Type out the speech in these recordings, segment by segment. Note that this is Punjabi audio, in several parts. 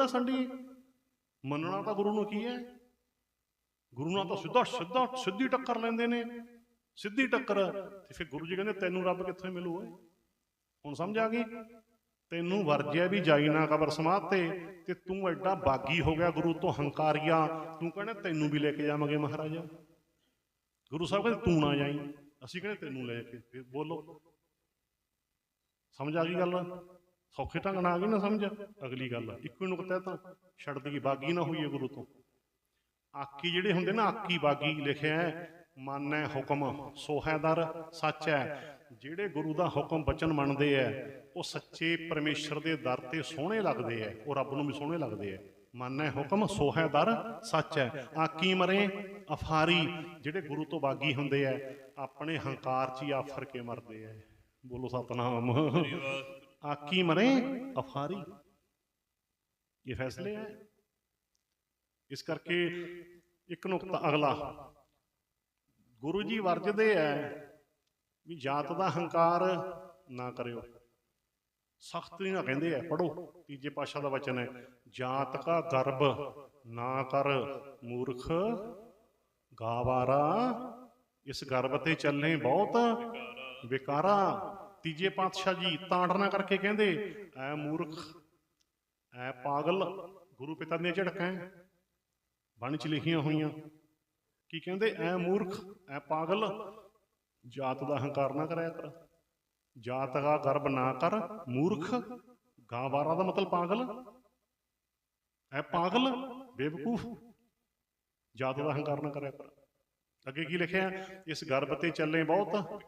ਬੰਦਾ ਸੰਡੀ? ਮੰਨਣਾ ਤਾਂ ਗੁਰੂ ਨੂੰ ਕੀ ਹੈ? ਗੁਰੂ ਨਾਲ ਤਾਂ ਸਿੱਧਾ ਸਿੱਧਾ ਸਿੱਧੀ ਟੱਕਰ ਲੈਂਦੇ ਨੇ। ਸਿੱਧੀ ਟੱਕਰ। ਤੇ ਫਿਰ ਗੁਰੂ ਜੀ ਕਹਿੰਦੇ, ਤੈਨੂੰ ਰੱਬ ਕਿੱਥੋਂ ਮਿਲੂ ਓਏ? ਹੁਣ ਸਮਝ ਆ ਗਈ? ਤੈਨੂੰ ਵਰਜਿਆ ਵੀ ਜਾਈ ਨਾ ਕਬਰ ਸਮਾਧ ਤੇ ਤੇ ਤੂੰ ਐਡਾ ਬਾਗੀ ਹੋ ਗਿਆ ਗੁਰੂ ਤੋਂ ਹੰਕਾਰੀਆ। ਤੂੰ ਕਹਿੰਦਾ, ਤੈਨੂੰ ਵੀ ਲੈ ਕੇ ਜਾਵਾਂਗੇ ਮਹਾਰਾਜਾ। ਗੁਰੂ ਸਾਹਿਬ ਕਹਿੰਦੇ, ਤੂੰ ਨਾ ਜਾਈ। ਅਸੀਂ ਕਹਿੰਦੇ, ਤੈਨੂੰ ਲੈ ਕੇ। ਫਿਰ ਬੋਲੋ। ਸਮਝ ਆ ਗਈ ਗੱਲ? ਸੌਖੇ ਢੰਗ ਨਾਲ ਆ ਗਈ ਨਾ ਸਮਝ? ਅਗਲੀ ਗੱਲ ਇੱਕੋ ਨੁਕਤਾ ਹੈ ਤਾਂ ਛੱਡਦੀ ਬਾਗੀ ਨਾ ਹੋਈਏ ਗੁਰੂ ਤੋਂ। ਆਕੀ ਜਿਹੜੇ ਹੁੰਦੇ ਨਾ ਆਕੀ ਬਾਗੀ ਲਿਖਿਆ ਮੰਨੈ ਹੁਕਮ ਸੋਹੈਦਰ ਸੱਚ ਹੈ। ਜਿਹੜੇ ਗੁਰੂ ਦਾ ਹੁਕਮ ਬਚਨ ਮੰਨਦੇ ਐ ਉਹ ਸੱਚੇ ਪਰਮੇਸ਼ਰ ਦੇ ਦਰ ਤੇ ਸੋਹਣੇ ਲੱਗਦੇ ਐ ਉਹ ਰੱਬ ਨੂੰ ਵੀ ਸੋਹਣੇ ਲੱਗਦੇ ਐ ਮੰਨੈ ਹੁਕਮ ਸੋਹੈਦਰ ਸੱਚ ਹੈ। ਆਕੀ ਮਰੇ, ਅਫਾਰੀ, ਜਿਹੜੇ ਗੁਰੂ ਤੋਂ ਬਾਗੀ ਹੁੰਦੇ ਐ ਆਪਣੇ ਹੰਕਾਰ 'ਚ ਹੀ ਆਫਰ ਕੇ ਮਰਦੇ ਐ ਬੋਲੋ ਸਤਨਾਮ। ਆਕੀ ਮਰੇ ਅਫਾਰੀ। ਇਹ ਫੈਸਲੇ ਹੈ ਇਸ ਕਰਕੇ ਇੱਕ ਨੁਕਤਾ ਅਗਲਾ। ਗੁਰੂ ਜੀ ਵਰਜਦੇ ਐ ਵੀ ਜਾਤ ਦਾ ਹੰਕਾਰ ਨਾ ਕਰਿਓ। ਸਖਤੀ ਨਾਲ ਕਹਿੰਦੇ ਐ ਪੜੋ ਤੀਜੇ ਪਾਸ਼ਾ ਦਾ ਵਚਨ ਹੈ ਜਾਤ ਕਾ ਗਰਬ ਨਾ ਕਰ ਮੂਰਖ, ਗਾਵਾਰਾ। ਇਸ ਗਰਬ ਤੇ ਚੱਲੇ ਬਹੁਤ ਵਿਕਾਰਾ। ਤੀਜੇ ਪਾਤਸ਼ਾਹ ਜੀ ਤਾੜਨਾ ਕਰਕੇ ਕਹਿੰਦੇ, ਐ ਮੂਰਖ, ਐ ਪਾਗਲ, ਗੁਰੂ ਪਿਤਾ ਦੀਆਂ ਝੜਕਾਂ ਬਣ ਚ ਲਿਖੀਆਂ ਹੋਈਆਂ। ਕੀ ਕਹਿੰਦੇ, ਐ ਮੂਰਖ, ਐ ਪਾਗਲ, ਜਾਤ ਦਾ ਹੰਕਾਰ ਨਾ ਕਰਿਆ ਕਰ। ਜਾਤ ਦਾ ਗਰਬ ਨਾ ਕਰ, ਮੂਰਖ ਗਾਵਾਰਾ ਦਾ ਮਤਲਬ ਪਾਗਲ। ਐ ਪਾਗਲ, ਬੇਵਕੂਫ, ਜਾਤ ਦਾ ਹੰਕਾਰ ਨਾ ਕਰਿਆ ਕਰ। ਅੱਗੇ ਕੀ ਲਿਖਿਆ, ਇਸ ਗਰਬ ਤੇ ਚੱਲੇ ਬਹੁਤ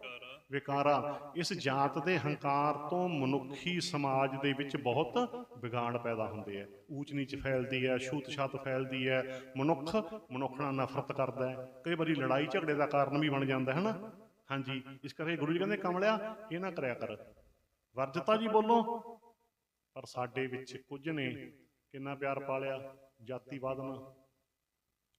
ਵਿਕਾਰਾ। ਇਸ ਜਾਤ ਦੇ ਹੰਕਾਰ ਤੋਂ ਮਨੁੱਖੀ ਸਮਾਜ ਦੇ ਵਿੱਚ ਬਹੁਤ ਵਿਗਾੜ ਪੈਦਾ ਹੁੰਦੇ ਆ। ਊਚ ਨੀਚ ਫੈਲਦੀ ਹੈ, ਛੂਤ ਛਾਤ ਫੈਲਦੀ ਹੈ, ਮਨੁੱਖ ਮਨੁੱਖ ਨਾਲ ਨਫ਼ਰਤ ਕਰਦਾ ਹੈ। ਕਈ ਵਾਰੀ ਲੜਾਈ ਝਗੜੇ ਦਾ ਕਾਰਨ ਵੀ ਬਣ ਜਾਂਦਾ ਹੈ ਨਾ ਹਾਂਜੀ, ਇਸ ਕਰਕੇ ਗੁਰੂ ਜੀ ਕਹਿੰਦੇ, ਕਮਲਿਆ, ਇਹ ਨਾ ਕਰਿਆ ਕਰ। ਵਰਜਤਾ ਜੀ ਬੋਲੋ, ਪਰ ਸਾਡੇ ਵਿੱਚ ਕੁਝ ਨੇ। ਕਿੰਨਾ ਪਿਆਰ ਪਾਲਿਆ? ਜਾਤੀਵਾਦ ਨਾਲ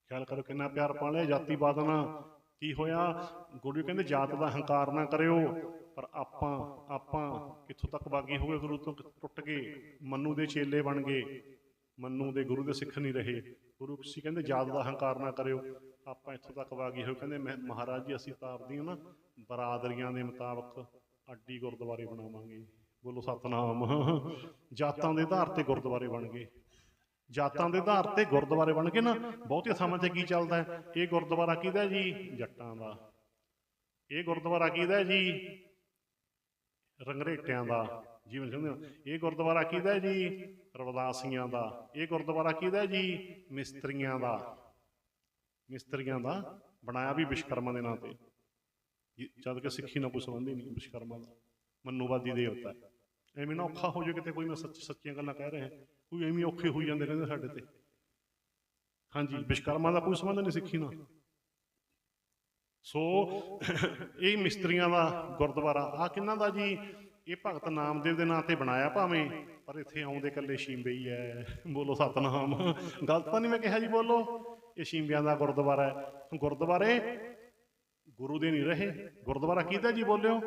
ਖਿਆਲ ਕਰੋ, ਕਿੰਨਾ ਪਿਆਰ ਪਾਲਿਆ? ਜਾਤੀਵਾਦ ਨਾਲ ਕੀ ਹੋਇਆ? ਗੁਰੂ ਜੀ ਕਹਿੰਦੇ, ਜਾਤ ਦਾ ਹੰਕਾਰ ਨਾ ਕਰਿਓ। ਪਰ ਆਪਾਂ ਆਪਾਂ ਕਿੱਥੋਂ ਤੱਕ ਬਾਗੀ ਹੋ ਗਏ ਗੁਰੂ ਤੋਂ ਟੁੱਟ ਗਏ? ਮੰਨੂ ਦੇ ਚੇਲੇ ਬਣ ਗਏ। ਮੰਨੂ ਦੇ ਗੁਰੂ ਦੇ ਸਿੱਖ ਨਹੀਂ ਰਹੇ। ਗੁਰੂ ਸੀ ਕਹਿੰਦੇ, ਜਾਤ ਦਾ ਹੰਕਾਰ ਨਾ ਕਰਿਓ। ਆਪਾਂ ਇੱਥੋਂ ਤੱਕ ਬਾਗੀ ਹੋਏ। ਕਹਿੰਦੇ, ਮੈਂ, ਮਹਾਰਾਜ ਜੀ, ਅਸੀਂ ਤਾਂ ਆਪਦੀਆਂ ਨਾ ਬਰਾਦਰੀਆਂ ਦੇ ਮੁਤਾਬਕ ਅੱਡੀ ਗੁਰਦੁਆਰੇ ਬਣਾਵਾਂਗੇ। ਬੋਲੋ, ਸਤਨਾਮ। ਜਾਤਾਂ ਦੇ ਆਧਾਰ ਤੇ ਗੁਰਦੁਆਰੇ ਬਣ ਗਏ। ਜਾਤਾਂ ਦੇ ਆਧਾਰ ਤੇ ਗੁਰਦੁਆਰੇ ਬਣ ਗਏ ਨਾ ਬਹੁਤੇ ਥਾਵਾਂ ਤੇ ਕੀ ਚੱਲਦਾ ਹੈ? ਇਹ ਗੁਰਦੁਆਰਾ ਕਿਹਦਾ ਜੀ? ਜੱਟਾਂ ਦਾ। ਇਹ ਗੁਰਦੁਆਰਾ ਕਿਹਦਾ ਜੀ? ਰੰਗਰੇਟਿਆਂ ਦਾ। ਜਿਵੇਂ ਸਮਝਦੇ ਇਹ ਗੁਰਦੁਆਰਾ ਕਿਹਦਾ ਜੀ? ਰਵਦਾਸੀਆਂ ਦਾ। ਇਹ ਗੁਰਦੁਆਰਾ ਕਿਹਦਾ ਜੀ? ਮਿਸਤਰੀਆਂ ਦਾ। ਮਿਸਤਰੀਆਂ ਦਾ ਬਣਾਇਆ ਵੀ ਵਿਸ਼ਕਰਮਾ ਦੇ ਨਾਂ ਤੇ। ਇਹ ਜਦ ਕਿ ਸਿੱਖੀ ਨਾਲ ਕੋਈ ਸੰਬੰਧ ਹੀ ਨਹੀਂ ਵਿਸ਼ਕਰਮਾ ਦਾ। ਮਨੂਵਾਦੀ ਦੇਵਤਾ ਹੈ। ਐਵੇਂ ਨਾ ਔਖਾ ਹੋ ਜਾਵੇ ਕਿਤੇ ਕੋਈ ਮੈਂ ਸੱਚੀ ਸੱਚੀਆਂ ਗੱਲਾਂ ਕਹਿ ਰਿਹਾ। ਕੋਈ ਐਵੇਂ ਔਖੇ ਹੋਈ ਜਾਂਦੇ ਰਹਿੰਦੇ ਸਾਡੇ ਤੇ। ਹਾਂਜੀ, ਵਿਸ਼ਕਰਮਾ ਦਾ ਕੋਈ ਸੰਬੰਧ ਨਹੀਂ ਸਿੱਖੀ ਨਾਲ ਸੋ, ਇਹ ਮਿਸਤਰੀਆਂ ਦਾ ਗੁਰਦੁਆਰਾ ਆ ਕਿੰਨਾ ਦਾ ਜੀ? ਇਹ ਭਗਤ ਨਾਮਦੇਵ ਦੇ ਨਾਂ ਤੇ ਬਣਾਇਆ ਭਾਵੇਂ, ਪਰ ਇੱਥੇ ਆਉਂਦੇ ਕੱਲੇ ਸ਼ੀਂਬੇ ਹੀ ਐ। ਬੋਲੋ ਸਤਨਾਮ। ਗਲਤ ਤਾਂ ਨਹੀਂ ਮੈਂ ਕਿਹਾ ਜੀ ਬੋਲੋ। ਇਹ ਸ਼ੀਂਬਿਆਂ ਦਾ ਗੁਰਦੁਆਰਾ ਹੈ ਗੁਰਦੁਆਰੇ ਗੁਰੂ ਦੇ ਨਹੀਂ ਰਹੇ। ਗੁਰਦੁਆਰਾ ਕਿਹਦਾ ਜੀ ਬੋਲਿਓ?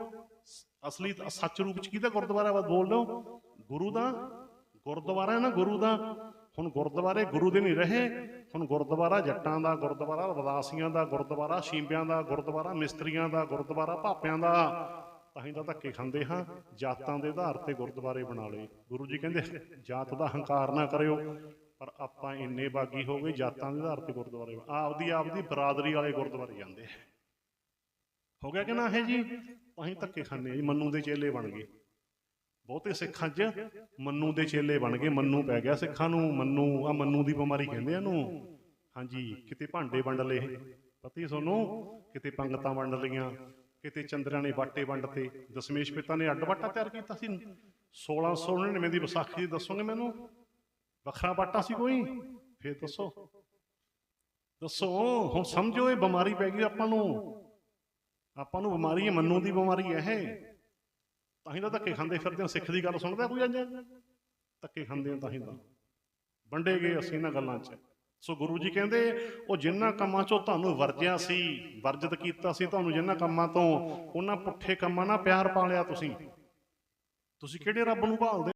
ਅਸਲੀ ਸੱਚ ਰੂਪ ਚ ਕਿਹਦਾ ਗੁਰਦੁਆਰਾ ਵਾ ਬੋਲ? ਲਓ ਗੁਰੂ ਦਾ ਗੁਰਦੁਆਰਾ ਹੈ ਨਾ ਗੁਰੂ ਦਾ, ਹੁਣ ਗੁਰਦੁਆਰੇ ਗੁਰੂ ਦੇ ਨਹੀਂ ਰਹੇ, ਹੁਣ ਗੁਰਦੁਆਰਾ ਜੱਟਾਂ ਦਾ, ਗੁਰਦੁਆਰਾ ਵਿਦਾਸੀਆਂ ਦਾ, ਗੁਰਦੁਆਰਾ ਸ਼ੀਂਬਿਆਂ ਦਾ, ਗੁਰਦੁਆਰਾ ਮਿਸਤਰੀਆਂ ਦਾ, ਗੁਰਦੁਆਰਾ ਭਾਪਿਆਂ ਦਾ, ਅਸੀਂ ਤਾਂ ਧੱਕੇ ਖਾਂਦੇ ਹਾਂ, ਜਾਤਾਂ ਦੇ ਆਧਾਰ ਤੇ ਗੁਰਦੁਆਰੇ ਬਣਾ ਲਏ। ਗੁਰੂ ਜੀ ਕਹਿੰਦੇ, ਜਾਤ ਦਾ ਹੰਕਾਰ ਨਾ ਕਰਿਓ, ਪਰ ਆਪਾਂ ਇੰਨੇ ਬਾਗੀ ਹੋ ਗਏ, ਜਾਤਾਂ ਦੇ ਆਧਾਰ ਤੇ ਗੁਰਦੁਆਰੇ ਆਪਦੀ ਆਪਦੀ ਬਰਾਦਰੀ ਵਾਲੇ ਗੁਰਦੁਆਰੇ ਜਾਂਦੇ। ਆ ਹੋ ਗਿਆ ਕਿ ਨਾ ਹੈ ਜੀ? ਅਸੀਂ ਧੱਕੇ ਖਾਂਦੇ ਆ ਜੀ, ਮੰਨੂ ਦੇ ਚੇਲੇ ਬਣ ਗਏ। ਬਹੁਤੇ ਸਿੱਖਾਂ 'ਚ ਮੰਨੂ ਦੇ ਚੇਲੇ ਬਣ ਗਏ, ਮੰਨੂ ਪੈ ਗਿਆ ਸਿੱਖਾਂ ਨੂੰ, ਮੰਨੂ ਆ ਮੰਨੂ ਦੀ ਬਿਮਾਰੀ ਕਹਿੰਦੇ ਆ ਇਹਨੂੰ। ਹਾਂਜੀ, ਕਿਤੇ ਭਾਂਡੇ ਵੰਡ ਲਏ। ਪਤਾ ਹੀ ਤੁਹਾਨੂੰ, ਕਿਤੇ ਪੰਗਤਾਂ ਵੰਡ ਲਈਆਂ, ਕਿਤੇ ਚੰਦਰਾਂ ਨੇ ਬਾਟੇ ਵੰਡ ਤੇ ਦਸ਼ਮੇਸ਼ ਪਿਤਾ ਨੇ ਅੱਡ ਵਾਟਾ ਤਿਆਰ ਕੀਤਾ ਸੀ। 1699 ਦੀ ਵਿਸਾਖੀ ਦੱਸੋਗੇ ਮੈਨੂੰ? ਵੱਖਰਾ ਬਾਟਾ ਸੀ ਕੋਈ? ਫੇਰ ਦੱਸੋ। ਦੱਸੋ, ਹੁਣ ਸਮਝੋ ਇਹ ਬਿਮਾਰੀ ਪੈ ਗਈ ਆਪਾਂ ਨੂੰ। ਆਪਾਂ ਨੂੰ ਬਿਮਾਰੀ ਹੈ, ਮੰਨੂ ਦੀ ਬਿਮਾਰੀ ਹੈ ਇਹ। ਤਾਂ ਹੀ ਤਾਂ ਧੱਕੇ ਖਾਂਦੇ ਫਿਰਦੇ ਹਾਂ, ਸਿੱਖ ਦੀ ਗੱਲ ਸੁਣਦਾ ਕੋਈ ਅੱਜ ਧੱਕੇ ਖਾਂਦੇ ਆ ਤਾਂ ਹੀ ਤਾਂ। ਵੰਡੇ ਗਏ ਅਸੀਂ ਇਹਨਾਂ ਗੱਲਾਂ 'ਚ। ਸੋ ਗੁਰੂ ਜੀ ਕਹਿੰਦੇ, ਉਹ ਜਿਨ੍ਹਾਂ ਕੰਮਾਂ 'ਚੋਂ ਤੁਹਾਨੂੰ ਵਰਜਿਆ ਸੀ, ਵਰਜਿਤ ਕੀਤਾ ਸੀ ਤੁਹਾਨੂੰ ਜਿਨ੍ਹਾਂ ਕੰਮਾਂ ਤੋਂ, ਉਹਨਾਂ ਪੁੱਠੇ ਕੰਮਾਂ ਨਾਲ ਪਿਆਰ ਪਾ ਲਿਆ ਤੁਸੀਂ। ਤੁਸੀਂ ਕਿਹੜੇ ਰੱਬ ਨੂੰ ਭਾਲਦੇ?